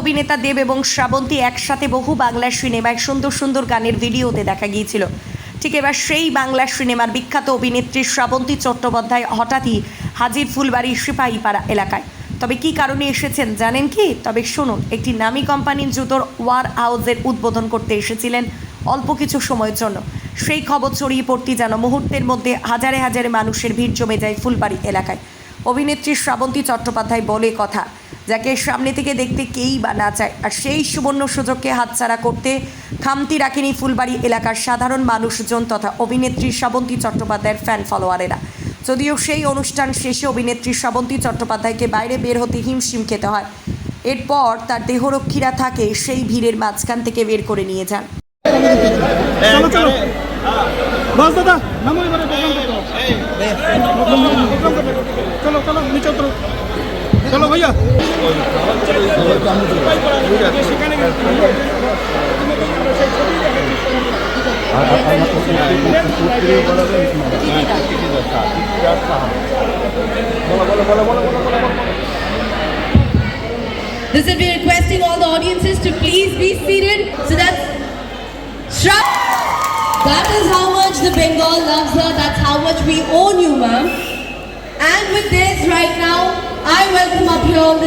অভিনেতা দেব এবং শ্রাবন্তী একসাথে বহু বাংলা সিনেমায় সুন্দর সুন্দর গানের ভিডিওতে দেখা গিয়েছিল। ঠিক এবার সেই বাংলা সিনেমার বিখ্যাত অভিনেত্রী শ্রাবন্তী চট্টোপাধ্যায় হঠাৎই হাজির ফুলবাড়ির সিপাহীপাড়া এলাকায়। তবে কি কারণে এসেছেন জানেন কি? তবে শুনুন, একটি নামী কোম্পানির জুতোর ওয়ার হাউসের উদ্বোধন করতে এসেছিলেন অল্প কিছু সময়ের জন্য। সেই খবর ছড়িয়ে পড়তে যেন মুহূর্তের মধ্যে হাজারে হাজারে মানুষের ভিড় জমে যায় ফুলবাড়ি এলাকায়। অভিনেত্রী শ্রাবন্তী চট্টোপাধ্যায় বলে কথা, যাকে সামনে থেকে দেখতে কেই বা না চায়। আর সেই সুবর্ণ সুযোগকে হাতছাড়া করতে খামতি রাখেনি ফুলবাড়ি এলাকার সাধারণ মানুষজন তথা অভিনেত্রী শ্রাবন্তী চট্টোপাধ্যায়ের ফ্যান ফলোয়ারেরা যদিও সেই অনুষ্ঠান শেষে অভিনেত্রী শ্রাবন্তী চট্টোপাধ্যায়কে বাইরে বের হতে হিমশিম খেতে হয়। এরপর তার দেহরক্ষীরা থাকে সেই ভিড়ের মাঝখান থেকে বের করে নিয়ে যান। চলো চলো বস দাদা নামো এবারে প্রোগ্রাম করতে প্রোগ্রাম করতে চলো চলো নিচে উতরো চলো ভাইয়া সেখানে This will be requesting all the audiences to please be seated. So that's Shra. That is how much the Bengal loves her. That's how much we own you, ma'am. And with this, right now, I welcome up here.